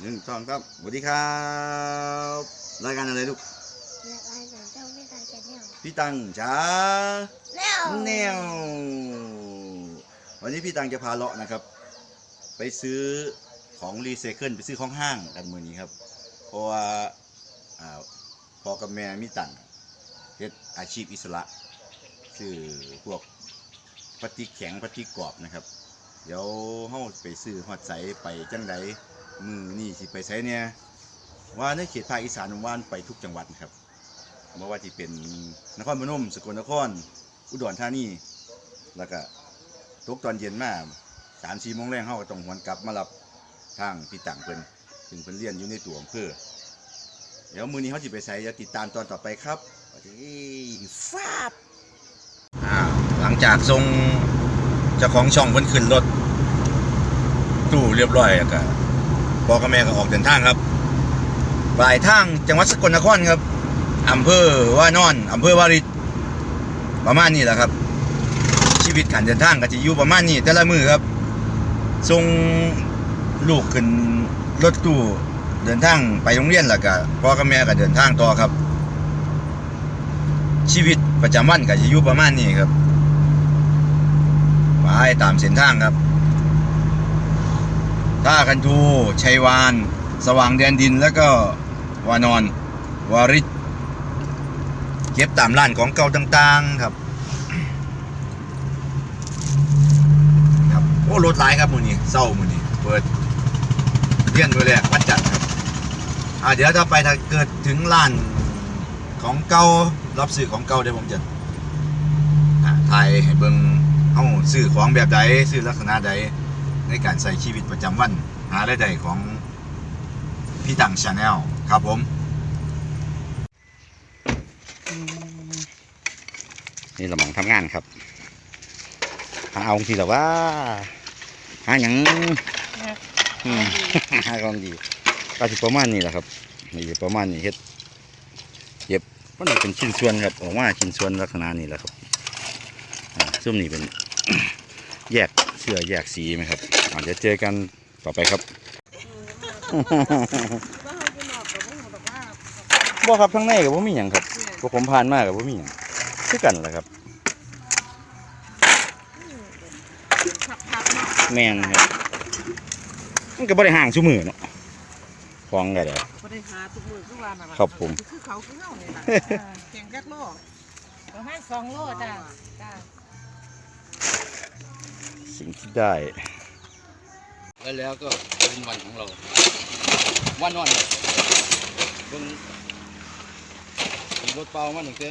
หนึ่งสองครับสวัสดีครับรายการอะไรลูกเรียกอะไรของเจ้าไม่ตายแกแนวพี่ตังจ้าแนวแนววันนี้พี่ตังจะพาเลาะนะครับ ไปซื้อของรีไซเคิลไปซื้อของห้างกันมือนี้ครับ เพราะว่าอ่าพ่อกับแม่มีตังค์เฮ็ดอาชีพอิสระคือพวกพลาสติกแข็งพลาสติกกรอบนะครับ เดี๋ยวเฮาไปซื้อฮอดใสไปจังใด มือนี่สิไปไสเนี่ยว่าในเขตภาคอีสานว่านไปทุกจังหวัดครับไม่ว่าที่เป็นนครพนมสกลนคร อุดรธานีแล้วก็ตกตอนเย็นมาสามสี่โมงแรงเฮาก็ต้องหวนกลับมารับทางพี่ต่างเพิ่นถึงเพิ่นเรียนอยู่ในตัวอำเภอเดี๋ยวมือนี้เขาสิไปไสจะติดตามตอนต่อไปครับฟาบหลังจากทรงเจ้าของช่องเพิ่นขึ้นรถตู้เรียบร้อยแล้วก็ พ่อกับแม่ก็ออกเดินทางครับปลายทางจังหวัดสกลนครครับอำเภอว่านอนอำเภอวาริตประมาณนี้แหละครับ ชีวิตการเดินทางก็จะอยู่ประมาณนี้แต่ละมือครับส่งลูกขึ้นรถตู้เดินทางไปโรงเรียนแล้วก็พ่อกับแม่ก็เดินทางต่อครับ ชีวิตประจำวันก็จะอยู่ประมาณนี้ครับไปตามเส้นทางครับ ท่าคันทูชัยวาน สว่างแดนดินแล้วก็วานอน วาริศเก็บตามร้านของเก่าต่างๆครับครับโอ้รถหลายครับมือนี้เศร้ามือนี้เปิดเรียนไว้เลยวันจันทร์ครับอ่าเดี๋ยวถ้าไปถ้าเกิดถึงร้านของเก่ารับซื้อของเก่าเดี๋ยวผมจะถ่ายให้เบิ่งเอาซื้อของแบบใดซื้อลักษณะใด ในการใส่ชีวิตประจำวัน หารายได้ของพี่ตังชาแนลครับผมนี่เรามองทำงานครับหาเอาทีแต่ว่าหาหยังอืมหากองดีก็สิประมาณนี้แหละครับนี่ประมาณนี้เฮ็ดเย็บมันเป็นชิ้นส่วนครับออกมาชิ้นส่วนลักษณะนี้แหละครับอ่าซุ่มนี่เป็นแยกเสื้อแยกสีไหมครับ อาจจะเดี๋ยวเจอกันต่อไปครับบ่ครับข้างในกับบ่มีหยังครับพวกผมผ่านมากับบ่มีหยังคือกันแหละครับแม่นครับมันก็บ่ได้ห่างซุมือเนาะฟ้องกันเลยบ่ได้หาทุกมือทุกวันน่ะล่ะครับผม คือเขาคือเฮานี่ล่ะแข่งแก๊กโลกประมาณสองโลจ้ะจ้ะสิ่งที่ได้ แล้วแล้วก็เป็นวันของเราวันนอนเบิ่งรถเปล่ามาหนึ่งแต่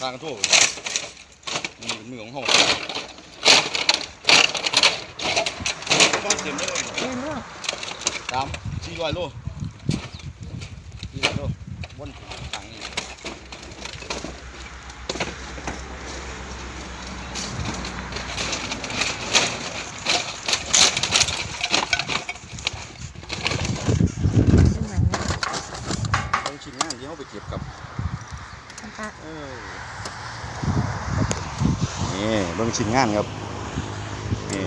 ทางกระโถนี่เป็นมือของเขาบ้านเต็มเลยเห็นบ่ตามสี่ร้อยโลสี่ร้อยโลบนทางนี้ ต้องชิ้นงานที่ เขาไปเก็บครับเออนี่เบิ่งชิ้นงานครับนี่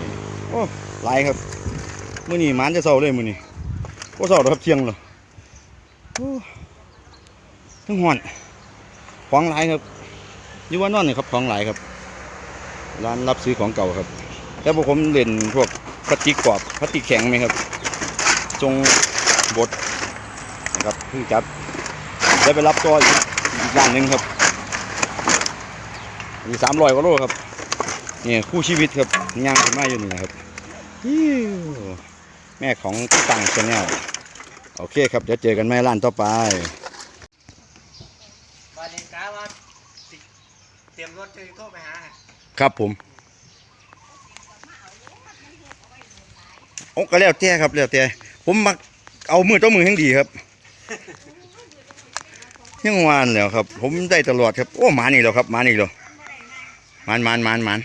โอ้หลายครับมื้อนี้หมานจะเศร้าเลยมื้อนี้โอ้เศร้าแล้วครับเที่ยงแล้วโอ้ทั้งหอนของหลายครับอยู่ว่านอนนี่ครับของหลายครับ ร้านรับซื้อของเก่าครับแต่พวกผมเล่นพวกพลาสติกกรอบพลาสติกแข็งไหมครับจงบดนะครับเพิ่งจับ ได้ไปรับตัวอีกอีกอย่างหนึ่งครับมีสามร้อยกว่าโลครับเนี่ยคู่ชีวิตครับย่างขึ้นมาอยู่นี่นะครับฮิ้วแม่ของพี่ตังชาแนลโอเคครับเดี๋ยวเจอกันแม่ร้านต่อไปบาเลนกาว่าสิเตรียมรถจะโทรไปหาให้ครับผมโอ้ก็แล้วแต่ครับแล้วแต่ผมมักเอามือต่อมือให้ดีครับ ยังวานแล้วครับ ผมได้ตลอดครับโอ้หมานี่แล้วครับหมานี่แล้วหมันหมันหมันหมัน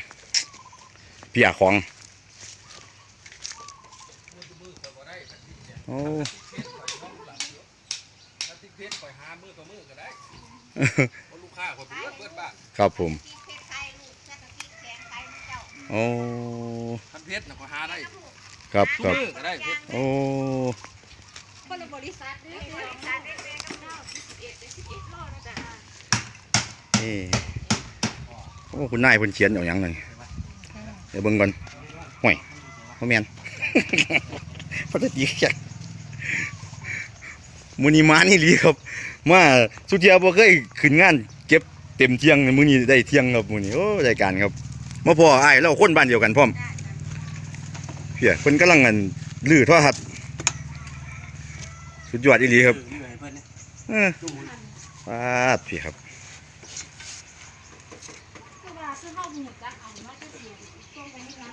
พี่อาของโอ้ถ้าติ๊กเพชรปล่อยหามือต่อมือก็ได้เพราะลูกค้าคนเบิดเบิดบ้านครับผมโอ้คันเพชรน่ะก็หาได้ครับทุครับมือก็ได้เฮ็ดโอ้คนละบริษัทเด้อ นี่โอ้คุณนายเพิ่นเขียนเอาหยังหน่อยเดี๋ยวเบิ่งก่อนห่วยบ่อแมนพอจะดีจักมือนี้มานี่ลีครับมาสุดเทียบ่เคยขึ้นงานเก็บเต็มเที่ยงมือนี้ได้เที่ยงครับมือนี้โอ้รายการครับมาพอไอ้เราคนบ้านเดียวกันพร้อมเพียเพิ่นกำลังอันลื้อโทรทัศน์สุดยอดอีหลีครับ เออปาดพี่ครับคือว่าคือเฮาหมู่จักเอาเนาะคือสิช่วงตรงนี้นะ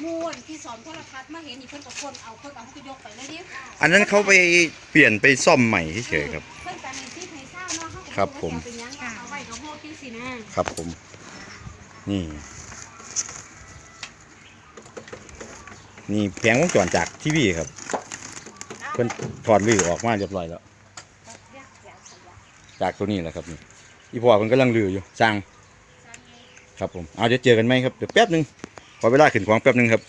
หมู่อันที่สอนโทรทัศน์มาเห็นนี่เพิ่นก็คนเอาเพิ่นก็เอาไปยกไปเลยดิอันนั้นเขาไปเปลี่ยนไปซ่อมใหม่เฉยๆครับเพิ่นก็ให้ซิให้เศร้าเนาะเฮาก็ครับผมว่าจะเอาเป็นหยังก็เอาไว้กับโฮจังซี่นะครับผม นี่นี่แผงวงจรจากทีวีครับ เพิ่นถอดลือออกมาเรียบร้อยแล้ว จากตัวนี้แหละครับนี่อีพ่อเพิ่นกำลังลืออยู่สร้างครับผมเอาเดี๋ยวเจอกันไหมครับเดี๋ยวแป๊บหนึงขอเวลาขึ้นของแป๊บหนึงครับ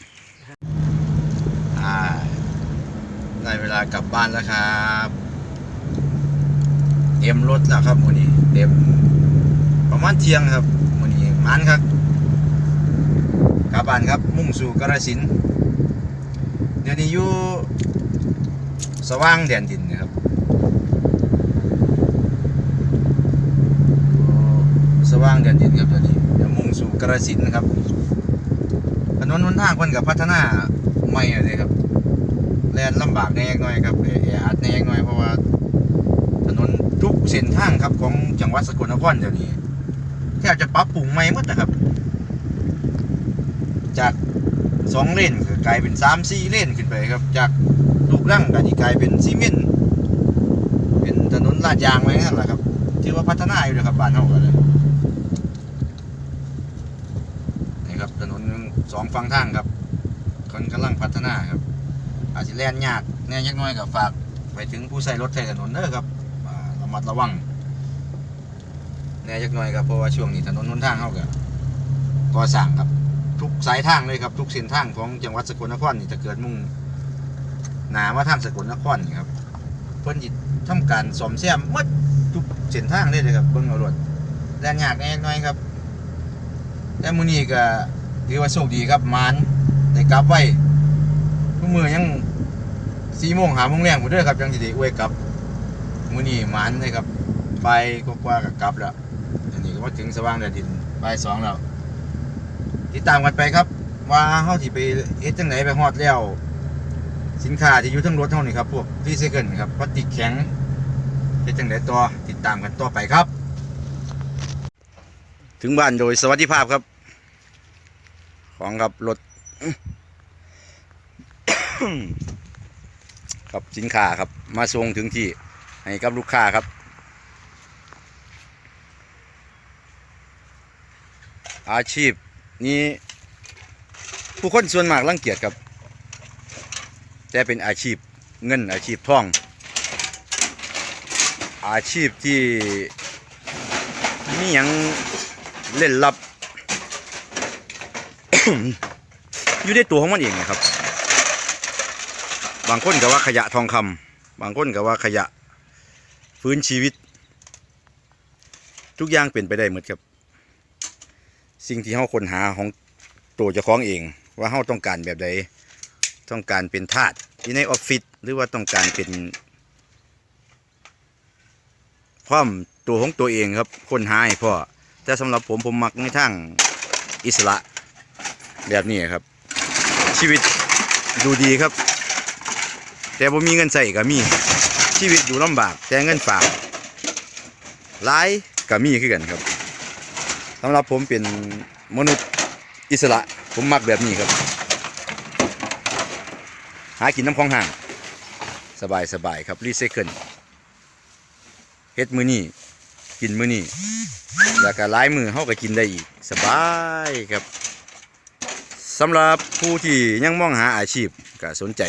ได้เวลากลับบ้านแล้วครับเตรียมรถแล้วครับมื้อนี้เตรียมประมาณเที่ยงครับมื้อนี้มันครับกลับบ้านครับมุ่งสู่กระสินเดี๋ยวนี้อยู่สว่างแดนดินนะครับอยู่ สว่างแดนดินครับเดี๋ยวนี้เดี๋ยวมุ่งสู่กระสินธุ์ครับถนนหนทางเพิ่นกับพัฒนาใหม่เลยครับแลนลำบากแน่หน่อยครับแออัดแน่หน่อยเพราะว่า ถนนทุกเส้นทางครับของจังหวัดสกลนครเดี๋ยวนี้แทบจะปรับปรุงใหม่หมดนะครับ จากสองเลนก็กลายเป็นสามสี่เลนขึ้นไปครับ จากลูกรังก็ที่กลายเป็นซีเมนต์เป็นถนนลาดยางไว้นั่นแหละครับ ถือว่าพัฒนาอยู่นะครับบ้านเฮาก็เลยนี่ ครับ ถนนสองฝั่งทางครับคนกำลังพัฒนาครับ อาจจะแล่นยากแน่ยักหน้อยกับฝากไปถึงผู้ใช้รถใช้ถนนเด้อครับระมัดระวังแน่จักหน่อยครับเพราะว่าช่วงนี้ถนนหนทางเข้าก็ก่อสร้างครับทุกสายทางเลยครับทุกเส้นทางของจังหวัดสกลนครนี่จะเกิดมุ่งหนามาทางสกลนครนี่ครับเพิ่นจิทำการซ่อมแซมหมดทุกเส้นทางเลยเลยครับเบิ่งเอารถแล่นยากแน่จักหน่อยครับ แต่มื้อนี้ก็ถือว่าโชคดีครับมานได้กลับไว้ทุกมื้อยังสี่โมงหาโมงแรงหมดเด้อครับยังสิได้อวยกลับมื้อนี้มานเลยครับไปกว่าๆกับกลับแล้วอันนี้ก็มาถึงสว่างแดนดินบ่ายสองแล้วติดตามกันไปครับ ว่าเฮาสิไปเฮ็ดจังไดไปฮอดแล้วสินค้าที่อยู่ทั้งรถเฮานี่ครับ พวกรีไซเคิลครับพลาสติกแข็งเฮ็ดจังไดต่อติดตามกันต่อไปครับ ถึงบ้านโดยสวัสดิภาพครับ ของครับรถครับสินค้าครับ มาส่งถึงที่ให้กับลูกค้าครับ อาชีพนี้ผู้คนส่วนมากรังเกียจครับ แต่เป็นอาชีพเงินอาชีพท่อง อาชีพที่มีหยังเล่นลับ อยู่ในตัวของมันเองนะครับ บางคนก็ว่าขยะทองคำบางคนก็ว่าขยะฟื้นชีวิต ทุกอย่างเป็นไปได้หมดครับ สิ่งที่เฮาค้นหาของตัวเจ้าของเอง ว่าเฮาต้องการแบบใดต้องการเป็นทาสอยู่ในออฟฟิศหรือว่าต้องการเป็นความตัวของตัวเองครับค้นหาให้พ่อแต่สำหรับผมผมมักในทางอิสระ แบบนี้ครับ ชีวิตดูดีครับ แต่บ่มีเงินใส่ก็มี ชีวิตอยู่ลำบาก แต่เงินฝากหลายก็มีคือกันครับสำหรับผมเป็นมนุษย์อิสระผมมักแบบนี้ครับ หากินน้ำของห่าง สบายสบายครับรีไซเคิลเฮ็ดมือนี่กินมือนี่แล้วก็หลายมือเฮาก็กินได้อีก สบายครับ สำหรับผู้ที่ยังมองหาอาชีพก็สนใจ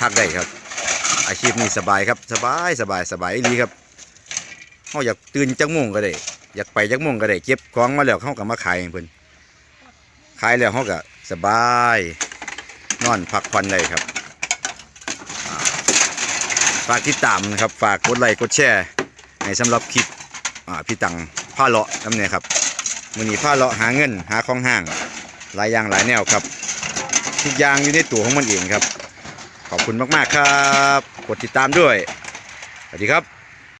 พักได้ครับ อาชีพนี้สบายครับสบายสบายสบายดีครับเขาอยากตื่นจักโมงก็ได้ อยากไปจักโมงก็ได้เก็บของมาแล้วเขาก็มาขายเพิ่นขายแล้วเขาก็สบายนอนพักผ่อนได้ครับฝากติดตามนะครับฝากกดไลค์กดแชร์ในสำหรับคลิปอ่พี่ตังผ้าเลาะน้ำเนี่ยครับมือนี้ผ้าเลาะหาเงินหาของห้าง หลายอย่างหลายแนวครับ ทุกอย่างอยู่ในตัวของมันเองครับ ขอบคุณมากๆครับ กดติดตามด้วย สวัสดีครับ